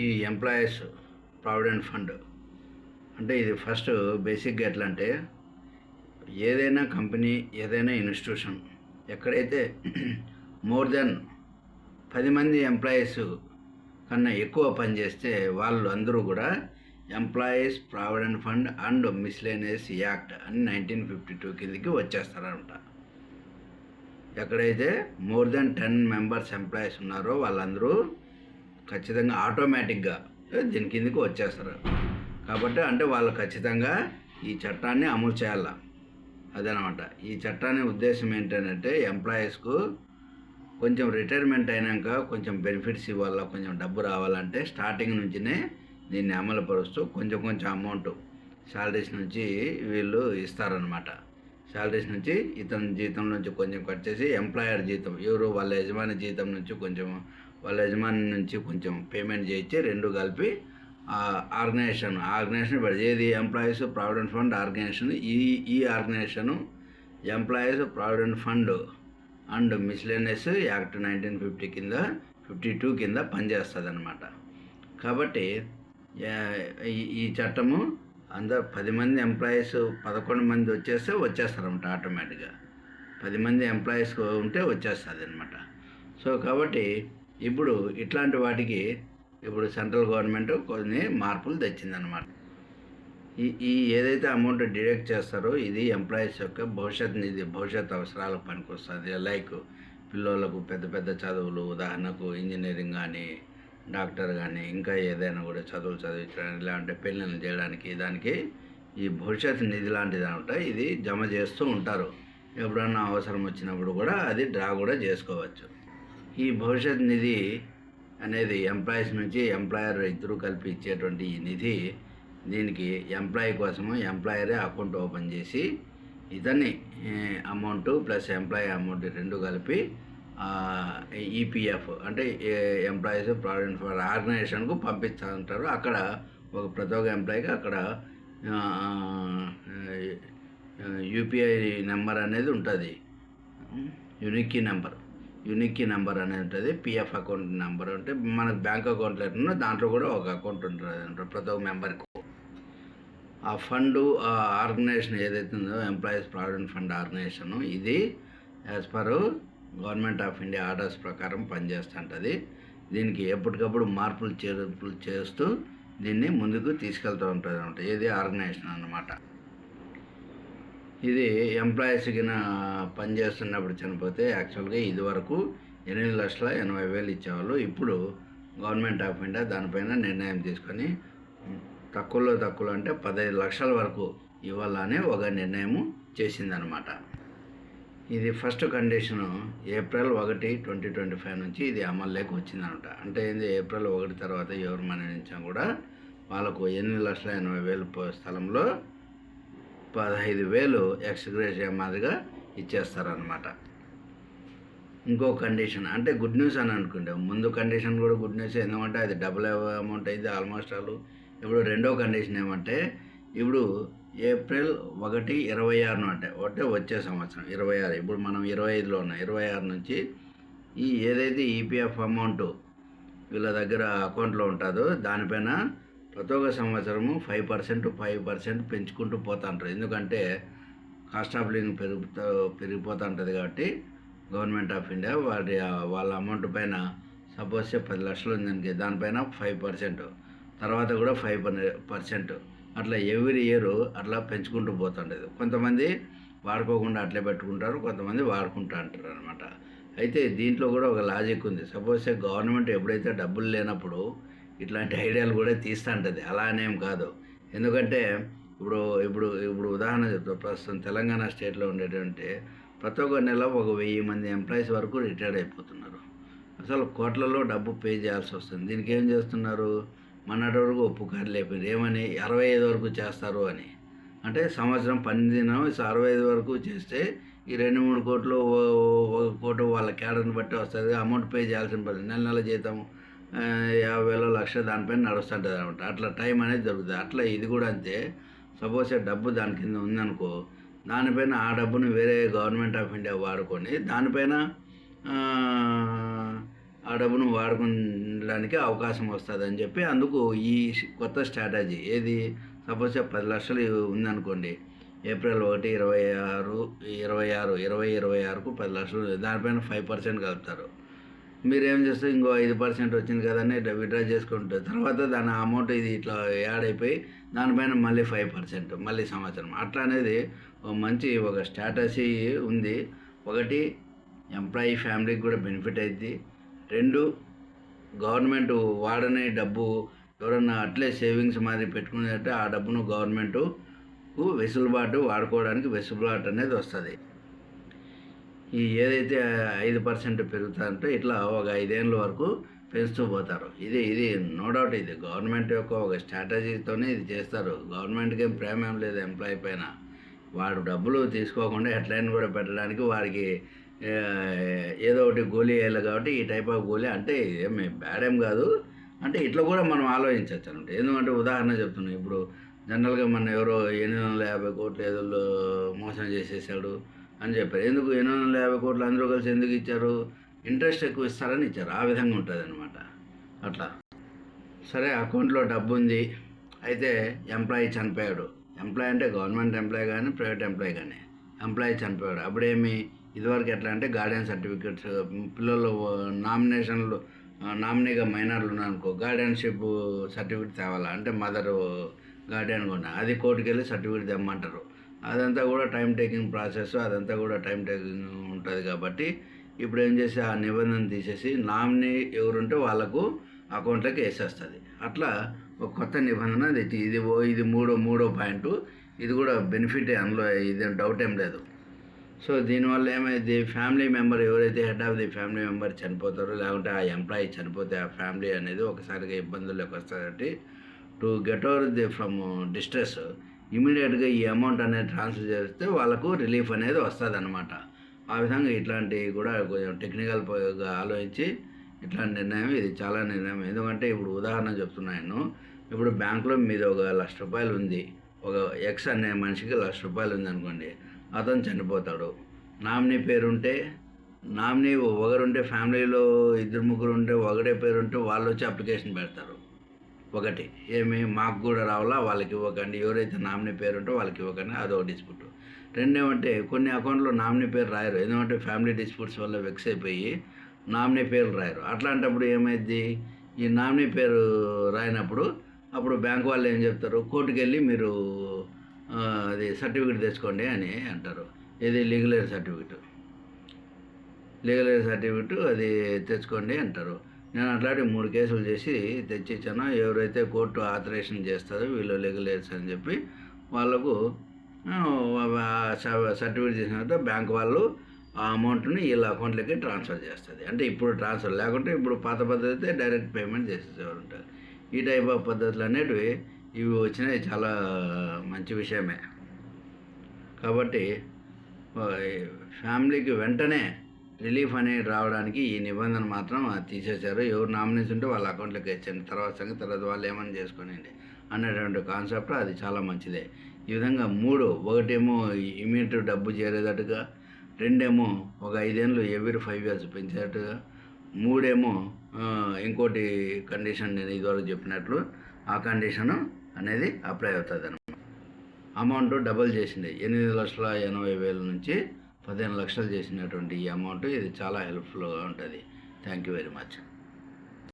ఈ employees provident fund. అంటే ఇది ఫస్ట్ బేసిక్గా ఎట్లా అంటే ఏదైనా కంపెనీ ఏదైనా ఇన్స్టిట్యూషన్ ఎక్కడైతే మోర్ దెన్ పది మంది ఎంప్లాయీస్ కన్నా ఎక్కువ పనిచేస్తే వాళ్ళు అందరూ కూడా employees provident fund and miscellaneous act అని నైన్టీన్ ఫిఫ్టీ టూ కిందకి వచ్చేస్తారనమాట. ఎక్కడైతే more than ten members employees ఉన్నారో వాళ్ళందరూ ఖచ్చితంగా ఆటోమేటిక్గా దీని కిందకి వచ్చేస్తారు. కాబట్టి అంటే వాళ్ళు ఖచ్చితంగా ఈ చట్టాన్ని అమలు చేయాల. అదనమాట. ఈ చట్టాన్ని ఉద్దేశం ఏంటంటే ఎంప్లాయీస్కు కొంచెం రిటైర్మెంట్ అయినాక కొంచెం బెనిఫిట్స్ ఇవ్వాలా కొంచెం డబ్బు రావాలంటే స్టార్టింగ్ నుంచినే దీన్ని అమలుపరుస్తూ కొంచెం కొంచెం అమౌంట్ శాలరీస్ నుంచి వీళ్ళు ఇస్తారనమాట. శాలరీస్ నుంచి ఇతని జీతం నుంచి కొంచెం కట్ చేసి ఎంప్లాయర్ జీతం ఎవరు వాళ్ళ యజమాని జీతం నుంచి కొంచెం వాళ్ళ యజమాని నుంచి కొంచెం పేమెంట్ చేయించి రెండు కలిపి ఆర్గనైజేషన్ ఆర్గనైజేషన్ పెడతారు ఏది? ఎంప్లాయీస్ ప్రావిడెంట్ ఫండ్ ఆర్గనైజేషన్ ఈ ఈ organisation employees provident fund and miscellaneous act nineteen fifty కింద ఫిఫ్టీ టూ కింద పనిచేస్తుంది అనమాట కాబట్టి ఈ- ఈ చట్టము అందరు పది మంది ఎంప్లాయీస్ పదకొండు మంది వచ్చేస్తే వచ్చేస్తారన్నమాట ఆటోమేటిక్గా పది మంది ఎంప్లాయీస్ ఉంటే వచ్చేస్తుంది అనమాట సో కాబట్టి ఇప్పుడు ఇట్లాంటి వాటికి ఇప్పుడు సెంట్రల్ గవర్నమెంట్ కొన్ని మార్పులు తెచ్చిందనమాట ఈ ఈ ఏదైతే అమౌంట్ డిడక్ట్ చేస్తారో ఇది ఎంప్లాయీస్ యొక్క భవిష్యత్ నిధి భవిష్యత్ అవసరాలకు పనికొస్తుంది. లైక్ పిల్లలకు పెద్ద పెద్ద చదువులు ఉదాహరణకు ఇంజనీరింగ్ కానీ డాక్టర్ కానీ ఇంకా ఏదైనా కూడా చదువులు చదివించడానికి లేదంటే పెళ్ళిళ్ళు చేయడానికి దానికి ఈ భవిష్యత్ నిధి లాంటిది అనమాట ఇది జమ చేస్తూ ఉంటారు. ఎప్పుడన్నా అవసరం వచ్చినప్పుడు కూడా అది డ్రా కూడా చేసుకోవచ్చు. ఈ భవిష్యత్ నిధి అనేది ఎంప్లాయీస్ నుంచి ఎంప్లాయర్ ఇద్దరు కలిపి ఇచ్చేటువంటి ఈ నిధి దీనికి ఎంప్లాయీ కోసము ఎంప్లాయరే అకౌంట్ ఓపెన్ చేసి ఇతన్ని అమౌంట్ ప్లస్ ఎంప్లాయీ అమౌంట్ రెండు కలిపి ఈపీఎఫ్ అంటే ఎంప్లాయీస్ ప్రావిడెంట్ ఫండ్ ఆర్గనైజేషన్కు పంపిస్తూ ఉంటారు అక్కడ ఒక ప్రతి ఒక్క ఎంప్లాయీకి అక్కడ యూపీఐ నెంబర్ అనేది ఉంటుంది. యునిక్కీ నెంబర్ యూనిక్ నెంబర్ అనేది ఉంటుంది పిఎఫ్ అకౌంట్ నెంబర్ అంటే మనకు బ్యాంక్ అకౌంట్లో ఎట్లున్నా దాంట్లో కూడా ఒక అకౌంట్ ఉంటుంది అంటారు ప్రతి ఒక్క మెంబర్కి. ఆ ఫండ్ ఆ ఆర్గనైజేషన్ ఏదైతే ఉందో ఎంప్లాయీస్ ప్రావిడెంట్ ఫండ్ ఆర్గనైజేషన్ ఇది as per government of India orders ప్రకారం పనిచేస్తుంటుంది. దీనికి ఎప్పటికప్పుడు మార్పులు చేర్పులు చేస్తూ దీన్ని ముందుకు తీసుకెళ్తూ ఉంటుంది అనమాట ఏది ఆర్గనైజేషన్ అనమాట ఇది ఎంప్లాయీస్ కింద పనిచేస్తున్నప్పుడు చనిపోతే యాక్చువల్గా ఇది వరకు ఎనిమిది లక్షల ఎనభై వేలు ఇచ్చేవాళ్ళు. ఇప్పుడు గవర్నమెంట్ ఆఫ్ ఇండియా దానిపైన నిర్ణయం తీసుకొని తక్కువలో తక్కువలో అంటే పదహైదు లక్షల వరకు ఇవ్వాలని ఒక నిర్ణయం చేసిందనమాట ఇది ఫస్ట్ కండిషను ఏప్రిల్ ఒకటి ట్వంటీ ట్వంటీ ఫైవ్ నుంచి ఇది అమల్లోకి వచ్చిందనమాట అంటే ఏంది? ఏప్రిల్ ఒకటి తర్వాత ఎవరు మరణించినా కూడా వాళ్ళకు ఎనిమిది లక్షల ఎనభై వేలు స్థలంలో పదహైదు వేలు ఎక్స్గ్రేషియా మాదిరిగా ఇచ్చేస్తారనమాట ఇంకో కండిషన్ అంటే గుడ్ న్యూస్ అని అనుకుంటాం. ముందు కండిషన్ కూడా గుడ్ న్యూస్ ఎందుకంటే అది డబుల్ అమౌంట్ అయింది ఆల్మోస్ట్ ఆల్. ఇప్పుడు రెండో కండిషన్ ఏమంటే ఇప్పుడు ఏప్రిల్ ఒకటి ఇరవై ఆరున అంటే ఒకటే వచ్చే సంవత్సరం ఇరవై ఆరు. ఇప్పుడు మనం ఇరవై ఐదులో ఉన్నాం. ఇరవై ఆరు నుంచి ఈ ఏదైతే ఈపీఎఫ్ అమౌంట్ వీళ్ళ దగ్గర అకౌంట్లో ఉంటుందో దానిపైన ప్రతి ఒక్క సంవత్సరము ఫైవ్ పర్సెంట్ ఫైవ్ పర్సెంట్ పెంచుకుంటూ పోతుంటారు ఎందుకంటే కాస్ట్ ఆఫ్ లివింగ్ పెరుగుతూ పెరిగిపోతూ ఉంటుంది కాబట్టి గవర్నమెంట్ ఆఫ్ ఇండియా వాటి వాళ్ళ అమౌంట్ పైన సపోజ్ పది లక్షలు ఉందనికి దానిపైన ఫైవ్ పర్సెంట్ తర్వాత కూడా ఫైవ్ పర్సెంట్ అట్లా ఎవ్రీ ఇయర్ అట్లా పెంచుకుంటూ పోతుండేది. కొంతమంది వాడుకోకుండా అట్లే పెట్టుకుంటారు కొంతమంది వాడుకుంటూ అంటారు అనమాట అయితే దీంట్లో కూడా ఒక లాజిక్ ఉంది. సపోజ్ గవర్నమెంట్ ఎప్పుడైతే డబ్బులు లేనప్పుడు ఇట్లాంటి ఐడియాలు కూడా తీస్తుంటుంది అలా అనేం కాదు. ఎందుకంటే ఇప్పుడు ఇప్పుడు ఇప్పుడు ఉదాహరణ చెప్తా. ప్రస్తుతం తెలంగాణ స్టేట్లో ఉండేటువంటి ప్రతి ఒక్క నెల ఒక వెయ్యి మంది ఎంప్లాయీస్ వరకు రిటైర్డ్ అయిపోతున్నారు. అసలు కోట్లలో డబ్బు పే చేయాల్సి వస్తుంది. దీనికి ఏం చేస్తున్నారు? మొన్నటి వరకు ఒప్పుకారు లేపారు ఏమని? అరవై ఐదు వరకు చేస్తారు అని. అంటే సంవత్సరం పన్నెండు అరవై ఐదు వరకు చేస్తే ఈ రెండు మూడు కోట్లు ఒక కోటు వాళ్ళ క్యాడర్ని బట్టి వస్తుంది. అమౌంట్ పే చేయాల్సిన పడుతుంది నెల నెల జీతం యాభై వేల లక్ష దానిపైన నడుస్తుంటుంది అనమాట అట్లా టైం అనేది దొరుకుతుంది. అట్లా ఇది కూడా అంతే. సపోజ్ డబ్బు దాని కింద ఉందనుకో దానిపైన ఆ డబ్బును వేరే గవర్నమెంట్ ఆఫ్ ఇండియా వాడుకొని దానిపైన ఆ, డబ్బును వాడుకోవడానికి అవకాశం వస్తుంది అని చెప్పి అందుకు ఈ కొత్త స్ట్రాటజీ ఏది? సపోజ్ పది లక్షలు ఉందనుకోండి ఏప్రిల్ ఒకటి ఇరవై ఆరు ఇరవై ఆరు ఇరవై ఇరవై ఆరుకు పది లక్షలు దానిపైన ఫైవ్ పర్సెంట్ కలుపుతారు. మీరు ఏం చేస్తే ఇంకో ఐదు పర్సెంట్ వచ్చింది కదని విత్డ్రా చేసుకుంటారు తర్వాత దాని అమౌంట్ ఇది ఇట్లా యాడ్ అయిపోయి దానిపైన మళ్ళీ ఫైవ్ పర్సెంట్ మళ్ళీ సంవత్సరం. అట్లా అనేది ఒక మంచి ఒక స్ట్రాటజీ ఉంది. ఒకటి ఎంప్లాయీ ఫ్యామిలీకి కూడా బెనిఫిట్ అయింది రెండు గవర్నమెంట్ వాడని డబ్బు ఎవరన్నా అట్లే సేవింగ్స్ మాదిరి పెట్టుకునేటట్టు ఆ డబ్బును గవర్నమెంట్కు వెసులుబాటు వాడుకోవడానికి వెసులుబాటు అనేది వస్తుంది. ఈ ఏదైతే ఐదు పర్సెంట్ పెరుగుతారంటే ఇట్లా ఒక ఐదేళ్ళ వరకు పెంచుతూ పోతారు. ఇది ఇది నో డౌట్ ఇది. గవర్నమెంట్ యొక్క ఒక స్ట్రాటజీతోనే ఇది చేస్తారు. గవర్నమెంట్కి ఏం ప్రేమ ఏం లేదు ఎంప్లాయీ పైన. వాడు డబ్బులు తీసుకోకుండా హెడ్లైన్ కూడా పెట్టడానికి వాడికి ఏదో ఒకటి గోలీ వేయాలి కాబట్టి ఈ టైప్ ఆఫ్ గోలీ అంటే ఏమి బ్యాడ్ ఏం కాదు. అంటే ఇట్లా కూడా మనం ఆలోచించవచ్చు అనమాట ఎందుకంటే ఉదాహరణ చెప్తున్నాను ఇప్పుడు జనరల్గా మన ఎవరో ఎనిమిది వందల యాభై కోట్లు ఏదో మోసం చేసేసాడు. అని చెప్పారు. ఎందుకు ఎనిమిది వందల యాభై కోట్లు అందరూ కలిసి ఎందుకు ఇచ్చారు? ఇంట్రెస్ట్ ఎక్కువ ఇస్తారని ఇచ్చారు. ఆ విధంగా ఉంటుంది అనమాట అట్లా. సరే అకౌంట్లో డబ్బు ఉంది. అయితే ఎంప్లాయీ చనిపోయాడు. ఎంప్లాయీ అంటే గవర్నమెంట్ ఎంప్లాయీ కానీ ప్రైవేట్ ఎంప్లాయీ కానీ ఎంప్లాయీ చనిపోయాడు. అప్పుడేమి? ఇదివరకు ఎట్లా అంటే గార్డియన్ సర్టిఫికెట్స్ పిల్లలు నామినేషన్లు నామినీగా మైనర్లు ఉన్నారనుకో గార్డియన్షిప్ సర్టిఫికెట్ తేవాలా? అంటే మదర్ గార్డియన్ కూడా అది కోర్టుకెళ్ళి సర్టిఫికేట్ సర్టిఫికెట్ తెమ్మంటారు. అదంతా కూడా టైం టేకింగ్ ప్రాసెస్ అదంతా కూడా టైం టేకింగ్ ఉంటుంది కాబట్టి ఇప్పుడు ఏం చేసి ఆ నిబంధన తీసేసి నామినీ ఎవరుంటే వాళ్ళకు అకౌంట్లోకి వేసేస్తుంది. అట్లా ఒక కొత్త నిబంధన ఇది ఇది ఓ- ఇది మూడో మూడో పాయింట్. ఇది కూడా బెనిఫిట్ అందులో ఇది డౌట్ ఏం లేదు. సో దీనివల్ల ఏమైంది ఫ్యామిలీ మెంబర్ ఎవరైతే head of the family member చనిపోతారో లేకుంటే ఆ ఎంప్లాయీ చనిపోతే ఆ ఫ్యామిలీ అనేది ఒకసారిగా ఇబ్బందుల్లోకి వస్తుంది to get over the from distress ఇమీడియట్గా ఈ అమౌంట్ అనేది ట్రాన్స్ఫర్ చేస్తే వాళ్ళకు రిలీఫ్ అనేది వస్తుంది అనమాట ఆ విధంగా ఇట్లాంటివి కూడా కొంచెం టెక్నికల్గా ఆలోచించి ఇట్లాంటి నిర్ణయం ఇది చాలా నిర్ణయం. ఎందుకంటే ఇప్పుడు ఉదాహరణ చెప్తున్నాను ఇప్పుడు బ్యాంకులో మీద ఒక లక్ష రూపాయలు ఉంది. ఒక ఎక్స్ అనే మనిషికి లక్ష రూపాయలు ఉంది అనుకోండి. అతను చనిపోతాడు. నామినీ పేరుంటే నామినీ ఒకరుంటే ఫ్యామిలీలో ఇద్దరు ముగ్గురు ఉంటే ఒకటే పేరుంటే వాళ్ళు వచ్చి అప్లికేషన్ పెడతారు. ఒకటి. ఏమి మాకు కూడా రావాలా? వాళ్ళకి ఇవ్వకండి. ఎవరైతే నామినీ పేరు ఉంటే వాళ్ళకి ఇవ్వకండి. అదొక డిస్ప్యూట్. రెండేమంటే కొన్ని అకౌంట్లో నామినీ పేరు రాయరు. ఎందుకంటే ఫ్యామిలీ డిస్ప్యూట్స్ వల్ల వెక్స్ అయిపోయి నామినీ పేరు రాయరు. అట్లాంటప్పుడు ఏమైద్ది? ఈ నామినీ పేరు రాయినప్పుడు అప్పుడు బ్యాంక్ వాళ్ళు ఏం చెప్తారు? కోర్టుకు వెళ్ళి మీరు అది సర్టిఫికేట్ తెచ్చుకోండి అని అంటారు. ఇది legal aid certificate. Legal aid certificate అది తెచ్చుకోండి అంటారు. నేను అట్లాంటి మూడు కేసులు చేసి తెచ్చిచ్చాను. ఎవరైతే కోర్టు ఆథరైజేషన్ చేస్తారో వీళ్ళు లీగల్ అని చెప్పి వాళ్ళకు సర్టిఫికేట్ చేసిన తర్వాత బ్యాంక్ వాళ్ళు ఆ అమౌంట్ని వీళ్ళ అకౌంట్లోకి ట్రాన్స్ఫర్ చేస్తుంది అంటే ఇప్పుడు ట్రాన్స్ఫర్ లేకుంటే ఇప్పుడు పాత పద్ధతి అయితే డైరెక్ట్ పేమెంట్ చేసేసేవారు ఉంటారు. ఈ టైప్ ఆఫ్ పద్ధతులు అనేటివి ఇవి వచ్చినాయి చాలా మంచి విషయమే. కాబట్టి ఫ్యామిలీకి వెంటనే రిలీఫ్ అనేది రావడానికి ఈ నిబంధన మాత్రం తీసేశారు. ఎవరు నామినేషన్ ఉంటే వాళ్ళ అకౌంట్లోకి ఇచ్చండి తర్వాత సంగతి తర్వాత వాళ్ళు ఏమైనా చేసుకోనండి అనేటువంటి కాన్సెప్ట్ అది చాలా మంచిదే. ఈ విధంగా మూడు ఒకటేమో ఇమీడియట్ డబ్బు చేరేటట్టుగా రెండేమో ఒక ఐదేళ్ళు ఎవ్రీ ఫైవ్ ఇయర్స్ పెంచేటట్టుగా మూడేమో ఇంకోటి కండిషన్ నేను ఇదివరకు చెప్పినట్లు ఆ కండిషను అనేది అప్లై అవుతుంది అనమాట అమౌంట్ డబల్ చేసింది. ఎనిమిది లక్షల ఎనభై వేల నుంచి పదిహేను లక్షలు చేసినటువంటి ఈ అమౌంట్ ఇది చాలా హెల్ప్ఫుల్గా ఉంటుంది. Thank you very much.